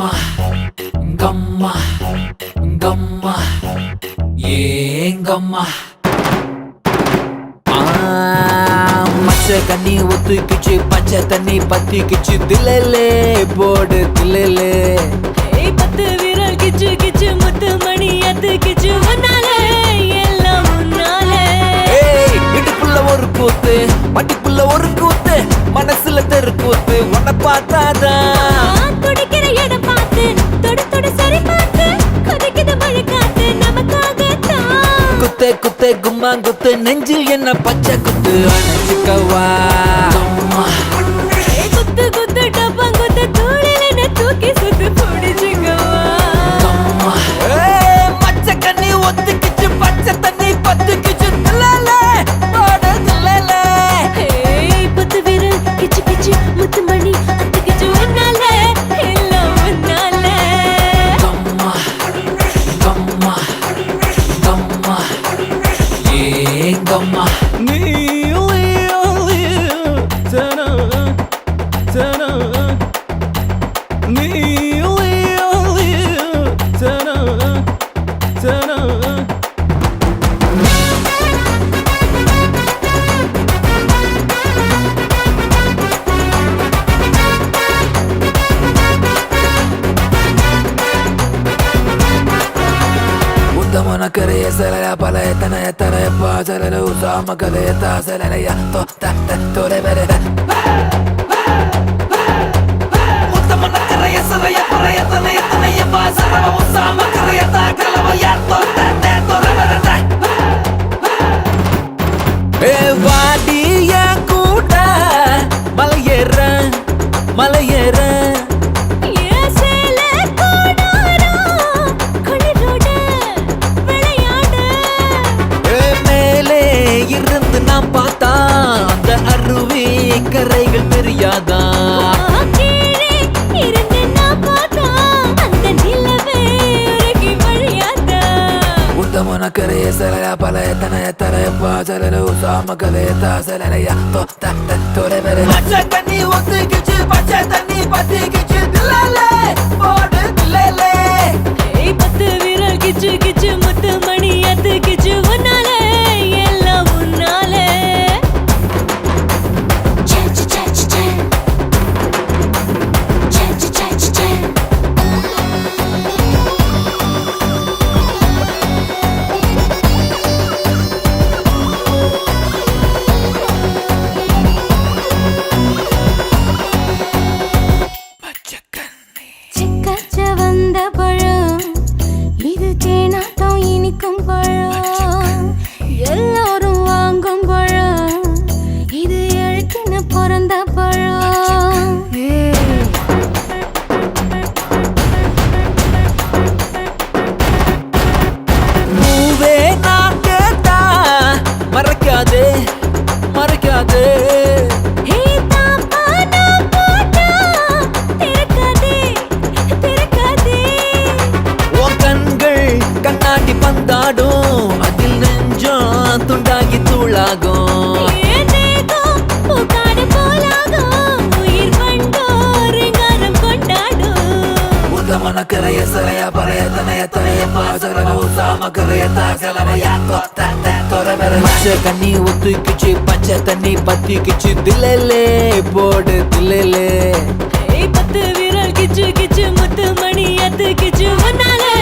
கம்மா கம்மா கம்மா ஏங்கம்மா மச்ச கண்ணி ஒத்துக்கிச்சு பச்சை தண்ணி பத்திக்கிச்சு தில்லலே போடு தில்லலே. பத்து விரல் கிச்சு கிச்சு முத்து மணி அத்து கிச்சு முன்னாலே எல்லாம் முன்னாலே ஏய் இடுப்புள்ள ஒரு கூத்து மட்டிப்புள்ள ஒரு கூத்து மனசுல தெரு கூத்து உன்னை பார்த்தாதான் குத்து குத்து கும்மா குத்து. நெஞ்சில் என்ன பச்சை குத்து. அணைச்சிக்கவா గమ్మ నీ ஏங்கம்மா உத்தமன கரைய சலய பலய தனய தரைய பாசல உசாம கலைய தாசலைய தோ த தோரை வெற உத்தமன கரைய சலய பலய தனய தனய பாசல உசாம கலைய தாக்கலவ யார் தோ த தோரை வெற ஏ வாடி என் கூட மலையேற மலையேற இருந்து நாம் பார்த்தா அந்த அருவி கரைகள் தெரியாதா? கீழே இருந்து நான் பார்த்தா அந்த நிலவே உருகி வழியாதா? உத்தமன கரைய சலைய உதமன கரைய சரைய பழைய தனைய தனைய பாசல உசாம கரைய தாசலைய மச்ச கண்ணி ஒத்துக்கிச்சு பச்சை தண்ணி பத்திக்குச்சு தில்லலே போடு தில்லலே பத்து விரல் கிச்சு கிச்சு முத்து மணி அத்து கிச்சு முன்னாலே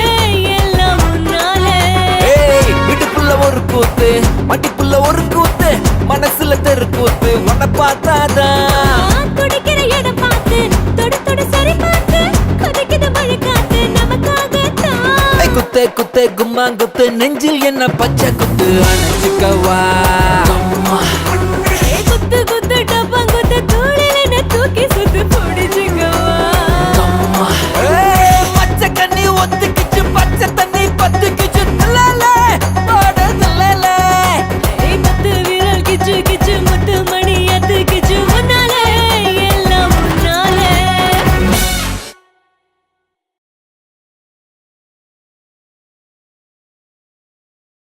எல்லாம் முன்னாலே இடுப்புள்ள ஒரு கூத்து மட்டிப்புள்ள ஒரு கூத்து மனசுல தெரு கூத்து உன்னை பார்த்தாதான் குத்தே குத்தே குத்து நெஞ்சில் என்ன பச்சை குத்து அணைச்சிக்கவா